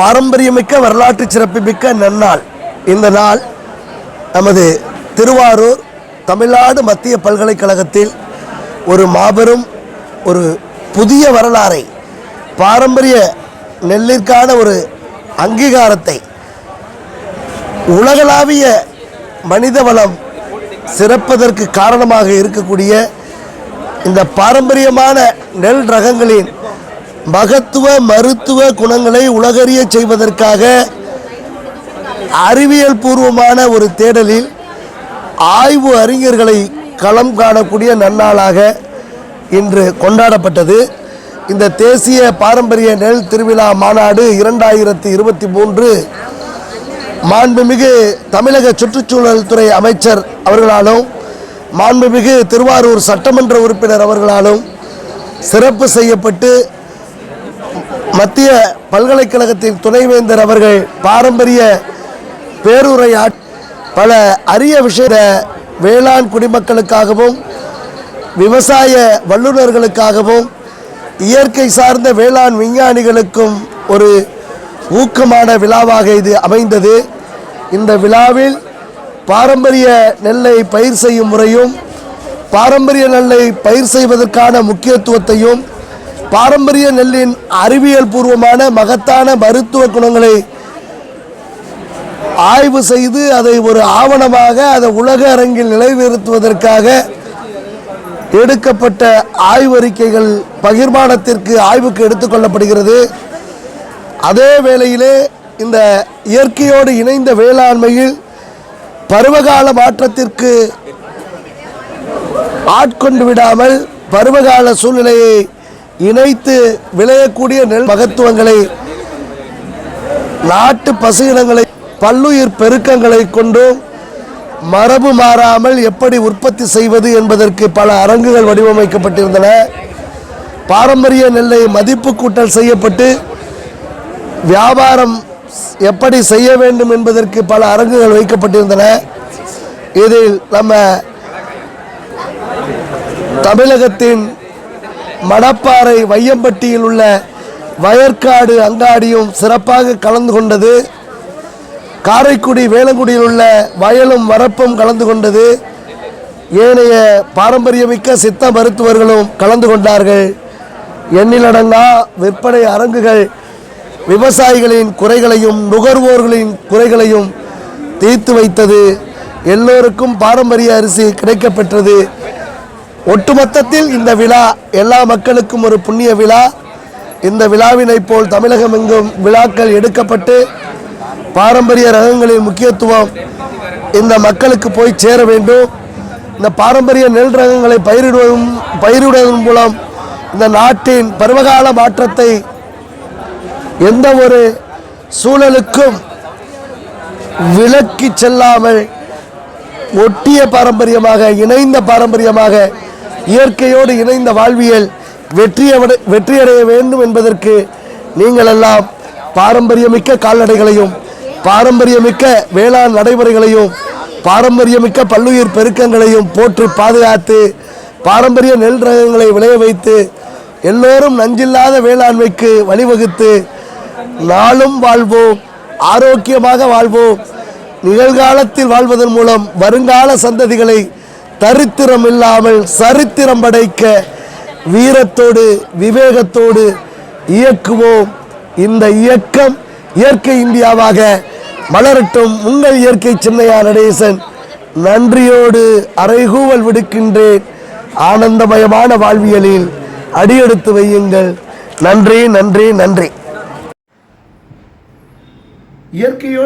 பாரம்பரியமிக்க வரலாற்று சிறப்புமிக்க நன்னாள். இந்த நாள் நமது திருவாரூர் தமிழ்நாடு மத்திய பல்கலைக்கழகத்தில் ஒரு மாபெரும் ஒரு புதிய வரலாறை பாரம்பரிய நெல்லிற்கான ஒரு அங்கீகாரத்தை உலகளாவிய மனித வளம் சிறப்பதற்கு காரணமாக இருக்கக்கூடிய இந்த பாரம்பரியமான நெல் ரகங்களின் மகத்துவ மருத்துவ குணங்களை உலகறிய செய்வதற்காக அறிவியல் பூர்வமான ஒரு தேடலில் ஆய்வு அறிஞர்களை களம் காணக்கூடிய நன்னாளாக இன்று கொண்டாடப்பட்டது. இந்த தேசிய பாரம்பரிய நெல் திருவிழா மாநாடு இரண்டாயிரத்தி இருபத்தி மூன்று மாண்புமிகு தமிழக சுற்றுச்சூழல் துறை அமைச்சர் அவர்களாலும் மாண்புமிகு திருவாரூர் சட்டமன்ற உறுப்பினர் அவர்களாலும் சிறப்பு செய்யப்பட்டு மத்திய பல்கலைக்கழகத்தின் துணைவேந்தர் அவர்கள் பாரம்பரிய பேருரையா பல அரிய விஷய வேளாண் குடிமக்களுக்காகவும் விவசாய வல்லுநர்களுக்காகவும் இயற்கை சார்ந்த வேளாண் விஞ்ஞானிகளுக்கும் ஒரு ஊக்கமான விழாவாக இது அமைந்தது. இந்த விழாவில் பாரம்பரிய நெல்லை பயிர் செய்யும் முறையும் பாரம்பரிய நெல்லை பயிர் செய்வதற்கான முக்கியத்துவத்தையும் பாரம்பரிய நெல்லின் அறிவியல் பூர்வமான மகத்தான மருத்துவ குணங்களை ஆய்வு செய்து அதை ஒரு ஆவணமாக அதை உலக அரங்கில் நிலைநிறுத்துவதற்காக எடுக்கப்பட்ட ஆய்வறிக்கைகள் பகிர்மானத்திற்கு ஆய்வுக்கு எடுத்துக்கொள்ளப்படுகிறது அதே வேளையிலே இந்த இயற்கையோடு இணைந்த வேளாண்மையில் பருவகால மாற்றத்திற்கு ஆட்கொண்டு விடாமல் பருவகால சூழ்நிலையை இணைத்து விளையக்கூடிய நெல் மகத்துவங்களை நாட்டு பசு இனங்களை பல்லுயிர் பெருக்கங்களை கொண்டும் மரபு மாறாமல் எப்படி உற்பத்தி செய்வது என்பதற்கு பல அரங்குகள் வடிவமைக்கப்பட்டிருந்தன. பாரம்பரிய நெல்லை மதிப்பு கூட்டல் செய்யப்பட்டு வியாபாரம் எப்படி செய்ய வேண்டும் என்பதற்கு பல அரங்குகள் வைக்கப்பட்டிருந்தன. இதில் நம்ம தமிழகத்தின் மணப்பாறை வையம்பட்டியில் உள்ள வயற்காடு அங்காடியும் சிறப்பாக கலந்து கொண்டது. காரைக்குடி வேளங்குடியில் உள்ள வயலும் வரப்பும் கலந்து கொண்டது. ஏனைய பாரம்பரியமிக்க சித்த மருத்துவர்களும் கலந்து கொண்டார்கள். எண்ணிலடங்கா விற்பனை அரங்குகள் விவசாயிகளின் குறைகளையும் நுகர்வோர்களின் குறைகளையும் தீர்த்து வைத்தது. எல்லோருக்கும் பாரம்பரிய அரிசி கிடைக்கப்பெற்றது. ஒட்டுமொத்தத்தில் இந்த விழா எல்லா மக்களுக்கும் ஒரு புண்ணிய விழா. இந்த விழாவினைப் போல் தமிழகம் எங்கும் விழாக்கள் எடுக்கப்பட்டு பாரம்பரிய ரகங்களின் முக்கியத்துவம் இந்த மக்களுக்கு போய் சேர வேண்டும். இந்த பாரம்பரிய நெல் ரகங்களை பயிரிடுவதும் பயிரிடுவதன் மூலம் இந்த நாட்டின் பருவகால மாற்றத்தை எந்த ஒரு சூழலுக்கும் விலக்கி செல்லாமல் ஒட்டிய பாரம்பரியமாக இணைந்த பாரம்பரியமாக இயற்கையோடு இணைந்த வாழ்வியல் வெற்றியடை வெற்றியடைய வேண்டும் என்பதற்கு நீங்கள் எல்லாம் பாரம்பரியமிக்க கால்நடைகளையும் பாரம்பரியமிக்க வேளாண் நடைமுறைகளையும் பாரம்பரியமிக்க பல்லுயிர் பெருக்கங்களையும் போற்றி பாதுகாத்து பாரம்பரிய நெல் ரகங்களை விளைய வைத்து எல்லோரும் நஞ்சில்லாத வேளாண்மைக்கு வழிவகுத்து நாளும் வாழ்வோம் ஆரோக்கியமாக வாழ்வோம். நிகழ்காலத்தில் வாழ்வதன் மூலம் வருங்கால சந்ததிகளை தரித்திரம் இல்லாமல் சரித்திரம் படைக்க வீரத்தோடு விவேகத்தோடு இயக்குவோம். இந்த இயக்கம் இயற்கை இந்தியாவாக மலரட்டும். உங்கள் இயற்கை சின்னையா நடேசன் நன்றியோடு அறைகூவல் விடுக்கின்றேன். ஆனந்தமயமான வாழ்வியலில் அடியெடுத்து வையுங்கள். நன்றி நன்றி நன்றி. இயற்கையோடு